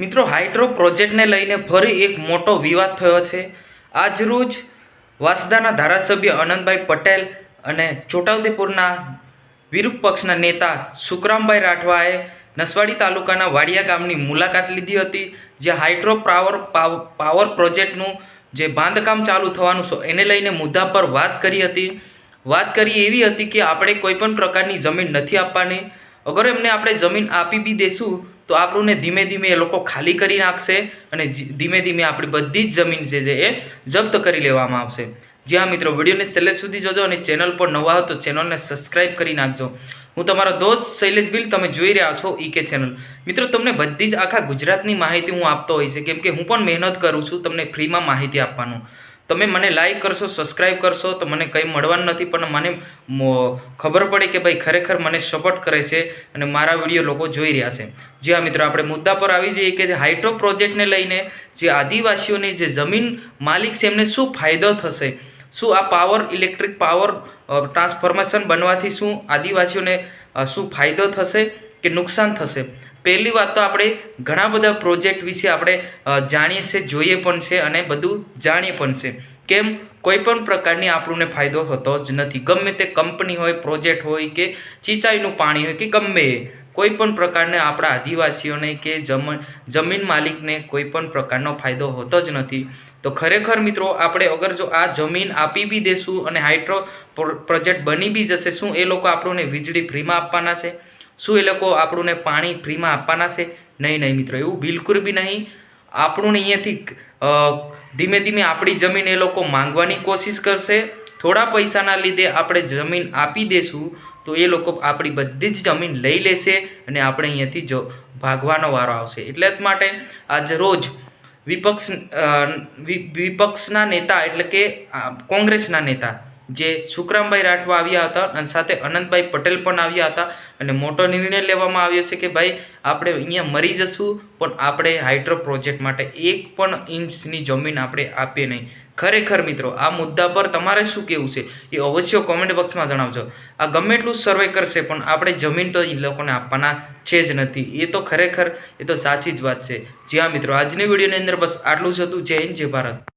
મિત્રો, હાઇડ્રો પ્રોજેક્ટને લઈને ફરી એક મોટો વિવાદ થયો છે. આજરોજ વાસદાના ધારાસભ્ય અનંતભાઈ પટેલ અને છોટાઉદેપુરના વિરૂપ પક્ષના નેતા સુખરામભાઈ રાઠવાએ નસવાડી તાલુકાના વાડિયા ગામની મુલાકાત લીધી હતી, જ્યાં હાઇડ્રો પાવર પાવ- પાવર પ્રોજેક્ટનું જે બાંધકામ ચાલુ થવાનું છે એને લઈને મુદ્દા પર વાત કરી હતી. વાત કરી એવી હતી કે આપણે કોઈ પણ પ્રકારની જમીન નથી આપવાની. અગર એમને આપણે જમીન આપી બી દેશું, તો આપણને ધીમે ધીમે એ લોકો ખાલી કરી નાખશે અને ધીમે ધીમે આપણી બધી જ જમીન છે જે એ જપ્ત કરી લેવામાં આવશે. જી હા મિત્રો, વિડીયોને છેલ્લે સુધી જોજો અને ચેનલ પર નવા હો તો ચેનલને સબસ્ક્રાઇબ કરી નાખજો. હું તમારો દોસ્ત શૈલેષ બિલ તમે જોઈ રહ્યા છો ઈકે ચેનલ. મિત્રો, તમને બધી જ આખા ગુજરાતની માહિતી હું આપતો છે કેમ કે હું પણ મહેનત કરું છું તમને ફ્રીમાં માહિતી આપવાનું. તમે મને લાઈક કરશો સબસ્ક્રાઈબ કરશો, તો મને કંઈ મળવાનું નથી, પણ મને ખબર પડે કે ભાઈ ખરેખર મને સપોર્ટ કરે છે અને મારા વીડિયો લોકો જોઈ રહ્યા છે. જી હા મિત્રો આપણે મુદ્દા પર આવી જઈએ કે જે હાઇડ્રો પ્રોજેક્ટને લઈને જે આદિવાસીઓની જે જમીન માલિક છે, એમને શું ફાયદો થશે? શું આ પાવર ઇલેક્ટ્રિક પાવર ટ્રાન્સફોર્મેશન બનવાથી શું આદિવાસીઓને શું ફાયદો થશે કે નુકસાન થશે? પહેલી વાત તો આપણે ઘણા બધા પ્રોજેક્ટ વિશે આપણે જાણીએ છીએ જોઈએ પણ છે અને બધું જાણીએ પણ છે. કેમ? કોઈ પણ પ્રકારની આપણને ફાયદો હોતો જ નથી. ગમે તે કંપની હોય, પ્રોજેક્ટ હોય કે સિંચાઈનું પાણી હોય કે ગમે કોઈ પણ પ્રકારને આપણા આદિવાસીઓને કે જમીન માલિકને કોઈ પણ પ્રકારનો ફાયદો હોતો જ નથી. તો ખરેખર મિત્રો, આપણે અગર જો આ જમીન આપી બી દેશું અને હાઇડ્રો પ્રોજેક્ટ બની બી જશે, શું એ લોકો આપણને વીજળી ફ્રીમાં આપવાના છે? શું એ લોકો આપણને પાણી ફ્રીમાં આપવાના છે? નહીં નહીં મિત્રો, એવું બિલકુલ બી નહીં. આપણું અહીંયાથી ધીમે ધીમે આપણી જમીન એ લોકો માંગવાની કોશિશ કરશે. થોડા પૈસાના લીધે આપણે જમીન આપી દેશું, તો એ લોકો આપણી બધી જ જમીન લઈ લેશે અને આપણે અહીંયાથી ભાગવાનો વારો આવશે. એટલે જ માટે આજ રોજ વિપક્ષ વિપક્ષના નેતા એટલે કે કોંગ્રેસના નેતા જે સુખરામભાઈ રાઠવા આવ્યા હતા અને સાથે અનંતભાઈ પટેલ પણ આવ્યા હતા અને મોટો નિર્ણય લેવામાં આવ્યો છે કે ભાઈ, આપણે અહીંયા મરી જશું, પણ આપણે હાઇડ્રો પ્રોજેક્ટ માટે એક પણ ઇંચની જમીન આપણે આપીએ નહીં. ખરેખર મિત્રો, આ મુદ્દા પર તમારે શું કહેવું છે એ અવશ્ય કોમેન્ટ બોક્સમાં જણાવજો. આ ગમે એટલું સર્વે કરશે, પણ આપણે જમીન તો એ લોકોને આપવાના છે જ નથી. એ તો ખરેખર, એ તો સાચી જ વાત છે. જી હા મિત્રો, આજની વિડીયોની અંદર બસ આટલું જ હતું. જય હિન્દ, જય ભારત.